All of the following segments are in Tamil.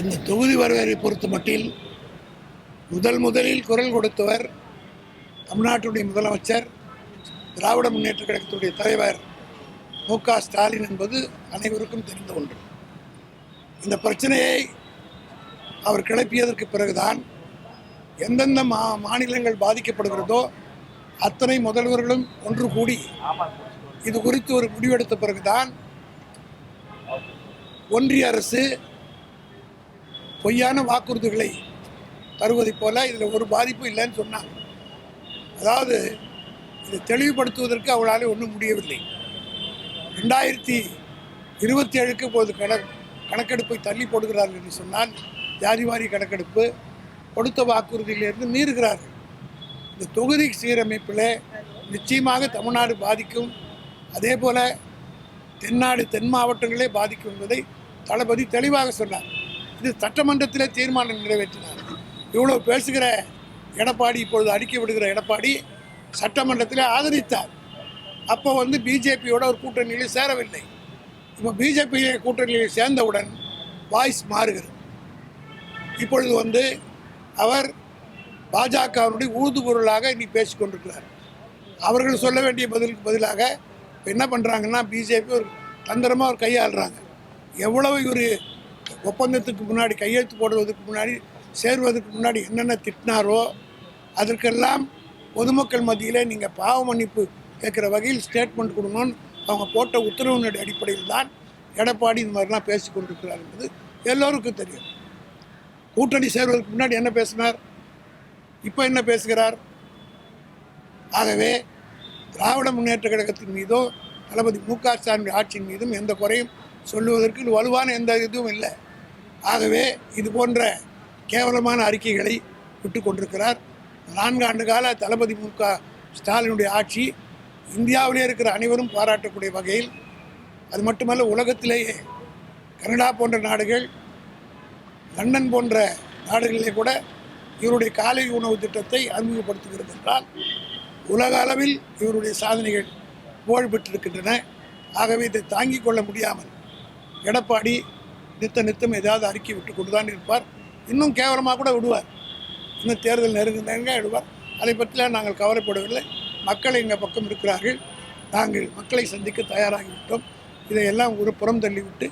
இந்த தொகுதி வரவேற்பை பொறுத்த மட்டில் முதல் முதலில் குரல் கொடுத்தவர் தமிழ்நாட்டுடைய முதலமைச்சர் திராவிட முன்னேற்ற கழகத்துடைய தலைவர் மு க ஸ்டாலின் என்பது அனைவருக்கும் தெரிந்த ஒன்று. இந்த பிரச்சனையை அவர் கிளப்பியதற்கு பிறகுதான் எந்தெந்த மா மாநிலங்கள் பாதிக்கப்படுகிறதோ அத்தனை முதல்வர்களும் ஒன்று கூடி இது குறித்து ஒரு முடிவெடுத்த பிறகுதான் ஒன்றிய அரசு பொய்யான வாக்குறுதிகளை தருவதைப் போல இதில் ஒரு பாதிப்பும் இல்லைன்னு சொன்னாங்க. அதாவது இதை தெளிவுபடுத்துவதற்கு அவளால் ஒன்றும் முடியவில்லை. ரெண்டாயிரத்தி இருபத்தி ஏழுக்கு இப்போது கண கணக்கெடுப்பை தள்ளி போடுகிறார்கள் என்று சொன்னால் ஜாதிவாரி கணக்கெடுப்பு கொடுத்த வாக்குறுதியிலிருந்து மீறுகிறார்கள். இந்த தொகுதி சீரமைப்பில் நிச்சயமாக தமிழ்நாடு பாதிக்கும். அதே போல தென்னாடு தென் மாவட்டங்களே பாதிக்கும் என்பதை தளபதி தெளிவாக சொன்னார். இது சட்டமன்றத்திலே தீர்மானம் நிறைவேற்றினார். இவ்வளோ பேசுகிற எடப்பாடி இப்பொழுது அடுக்கி விடுகிற எடப்பாடி சட்டமன்றத்தில் ஆதரித்தார். அப்போ வந்து பிஜேபியோட ஒரு கூட்டணியில் சேரவில்லை. இப்போ பிஜேபி கூட்டணியில் சேர்ந்தவுடன் வாய்ஸ் மாறுகிறது. இப்பொழுது வந்து அவர் பாஜகவினுடைய ஊதுபொருளாக இனி பேசிக்கொண்டிருக்கிறார். அவர்கள் சொல்ல வேண்டிய பதிலுக்கு பதிலாக இப்போ என்ன பண்ணுறாங்கன்னா பிஜேபி ஒரு தந்திரமாக ஒரு கையாளுறாங்க. எவ்வளவு இவர் ஒப்பந்தத்துக்கு முன்னாடி கையெழுத்து போடுவதற்கு முன்னாடி சேருவதற்கு முன்னாடி என்னென்ன திட்டினாரோ அதற்கெல்லாம் பொதுமக்கள் மத்தியிலே நீங்கள் பாவ மன்னிப்பு கேட்குற வகையில் ஸ்டேட்மெண்ட் கொடுங்கன்னு அவங்க போட்ட உத்தரவினுடைய அடிப்படையில் தான் எடப்பாடி இந்த மாதிரிலாம் பேசி கொண்டிருக்கிறார் என்பது எல்லோருக்கும் தெரியும். கூட்டணி சேர்வதற்கு முன்னாடி என்ன பேசினார்? இப்போ என்ன பேசுகிறார்? ஆகவே திராவிட முன்னேற்ற கழகத்தின் மீதோ தளபதி மு க ஸ்டாலின் ஆட்சியின் மீதும் எந்த குறையும் சொல்லுவதற்கு வலுவான எந்த இதுவும் இல்லை. ஆகவே இது போன்ற கேவலமான அறிக்கைகளை விட்டு கொண்டிருக்கிறார். நான்கு ஆண்டு கால தளபதி மு க ஸ்டாலினுடைய ஆட்சி இந்தியாவிலே இருக்கிற அனைவரும் பாராட்டக்கூடிய வகையில் அது மட்டுமல்ல உலகத்திலேயே கனடா போன்ற நாடுகள் லண்டன் போன்ற நாடுகளிலே கூட இவருடைய காலை உணவு திட்டத்தை அறிமுகப்படுத்துகிறது என்றால் உலக அளவில் இவருடைய சாதனைகள் புகழ் பெற்றிருக்கின்றன ஆகவே இதை தாங்கிக் கொள்ள முடியாமல் எடப்பாடி நித்த நித்தம் ஏதாவது அறிக்கை விட்டு கொண்டு தான் இருப்பார். இன்னும் கேவலமாக கூட விடுவார். இன்னும் தேர்தல் நெருங்க நெருங்க விடுவார். அதை பற்றிலாம் நாங்கள் கவலைப்படவில்லை. மக்கள் எங்கள் பக்கம் இருக்கிறார்கள். நாங்கள் மக்களை சந்திக்க தயாராகிவிட்டோம். இதையெல்லாம் ஒரு புறம் தள்ளிவிட்டு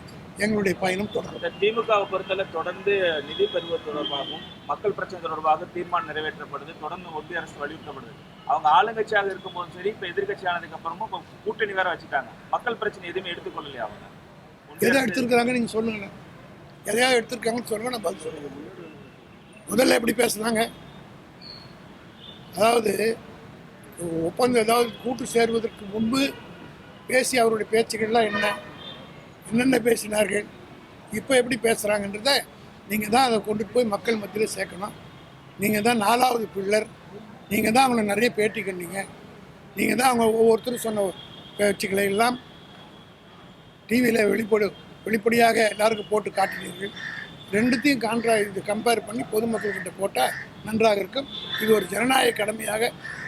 எங்களுடைய பயணம் தொடரும். திமுகவை பொறுத்தவரை தொடர்ந்து நிதி பெறுவது தொடர்பாகவும் மக்கள் பிரச்சனை தொடர்பாக தீர்மானம் நிறைவேற்றப்படுது. தொடர்ந்து ஒன்றிய அரசு வலியுறுத்தப்படுது. அவங்க ஆளுங்கட்சியாக இருக்கும்போதும் சரி இப்போ எதிர்கட்சி ஆனதுக்கு அப்புறமும் கூட்டணி வேற வச்சுட்டாங்க. மக்கள் பிரச்சனை எதுவுமே எடுத்துக்கொள்ளலையா அவங்க? எதை எடுத்திருக்கிறாங்க நீங்கள் சொல்லுங்களேன். எதையாவது எடுத்திருக்காங்கன்னு சொல்லுங்க நான் பதில் சொல்லுங்கள் முதல்ல எப்படி பேசுனாங்க? அதாவது ஒப்பந்தம் ஏதாவது கூட்டு சேர்வதற்கு முன்பு பேசி அவருடைய பேச்சுக்கள்லாம் என்ன? என்னென்ன பேசினார்கள்? இப்போ எப்படி பேசுகிறாங்கன்றத நீங்கள் தான் அதை கொண்டுட்டு போய் மக்கள் மத்தியில் சேர்க்கணும். நீங்கள் தான் நாலாவது பிள்ளர் நீங்கள் தான் அவங்கள நிறைய பேட்டி கண்டீங்க. நீங்கள் தான் அவங்க ஒவ்வொருத்தரும் சொன்ன பேச்சுக்களை எல்லாம் டிவியில் வெளிப்படு வெளிப்படையாக எல்லாருக்கும் போட்டு காட்டினீர்கள். ரெண்டுத்தையும் கான்ட்ரா இது கம்பேர் பண்ணி பொதுமக்கள்கிட்ட போட்டால் நன்றாக இருக்கும். இது ஒரு ஜனநாயக கடமையாக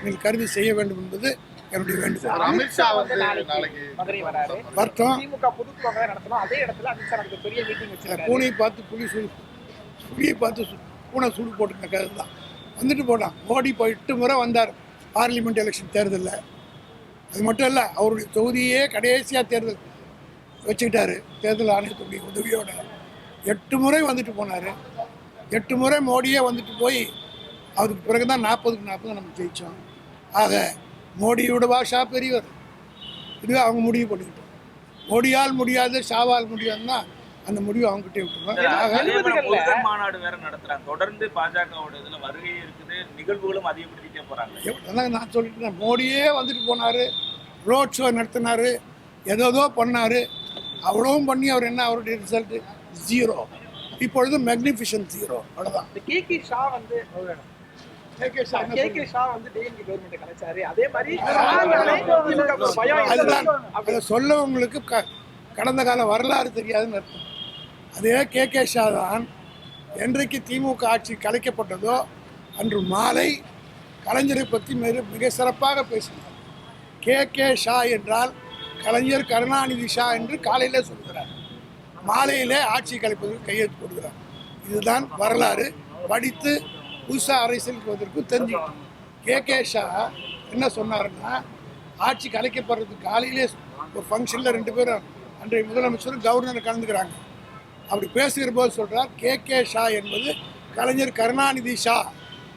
நீங்கள் கருதி செய்ய வேண்டும் என்பது என்னுடைய வேண்டுகோள். அமித்ஷா வந்து நாளைக்கு மதுரை வராரு. வருத்தம் திமுக பொதுக்குழுவாக நடத்தணும். அதே இடத்துல அமித்ஷா நமக்கு பெரிய மீட்டிங் வச்சிருக்காரு. பூனையை பார்த்து புலி சூடு புலியை பார்த்து பூனை சூடு போட்டுருக்க கதை தான். வந்துட்டு போட்டான் மோடி இப்போ எட்டு முறை வந்தார். பார்லிமெண்ட் எலெக்ஷன் தேர்தலில். அது மட்டும் இல்லை அவருடைய தொகுதியே கடைசியாக தேர்தல். வச்சுக்கிட்டாரு. தேர்தல் ஆணையத்துடைய உதவியோட எட்டு முறை வந்துட்டு போனார். எட்டு முறை மோடியே வந்துட்டு போய் அதுக்கு பிறகு தான் நாற்பதுக்கு நாற்பது நம்ம ஜெயித்தோம் ஆக மோடியோட பாஷா பெரியவர். இதுவே அவங்க முடிவு பண்ணிக்கிட்டோம் மோடியால் முடியாது ஷாவால் முடியாதுன்னா அந்த முடிவு அவங்ககிட்டே விட்டுருவாங்க மாநாடு வேற நடத்துறாங்க. தொடர்ந்து பாஜகவோட இதுல வருகை இருக்குது நிகழ்வுகளும் அதிகப்படுத்திட்டே போறாங்க. அதான் நான் சொல்லிட்டேன் மோடியே வந்துட்டு போனார் ரோட் ஷோ நடத்தினார் ஏதோதோ பண்ணார். அவ்வளவும் பண்ணி அவர் என்ன அவருடைய ரிசல்ட்டு ஜீரோ இப்பொழுது மெக்னிஃபிஷன் ஜீரோ அவ்வளோதான் கே கே ஷா வந்து சொல்லவங்களுக்கு கடந்த கால வரலாறு தெரியாதுன்னு அர்த்தம். அதே கே கே ஷா தான் என்றைக்கு திமுக ஆட்சி கலைக்கப்பட்டதோ அன்று மாலை கலைஞரை பற்றி மிக மிக சிறப்பாக பேசினார். கே கே ஷா என்றால் கலைஞர் கருணாநிதி ஷா என்று காலையிலே சொல்கிறார். மாலையிலே ஆட்சி கலைப்பதற்கு கையெழுத்து போடுகிறார். இதுதான் வரலாறு. படித்து புதுசாக அரசியலுக்கு வந்திருக்கும் தெரிஞ்சுக்கணும் கே. கே. ஷா என்ன சொன்னாருன்னா ஆட்சி கலைக்கப்படுறதுக்கு காலையிலே ஒரு ஃபங்க்ஷனில் ரெண்டு பேரும் அன்றைய முதலமைச்சரும் கவர்னர் கலந்துக்கிறாங்க. அப்படி பேசுகிற போது சொல்கிறார் கே. கே. ஷா என்பது கலைஞர் கருணாநிதி ஷா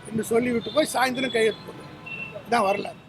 என்று சொல்லிவிட்டு போய் சாயந்தரம் கையெழுத்து போடுறார். இதான் வரலாறு.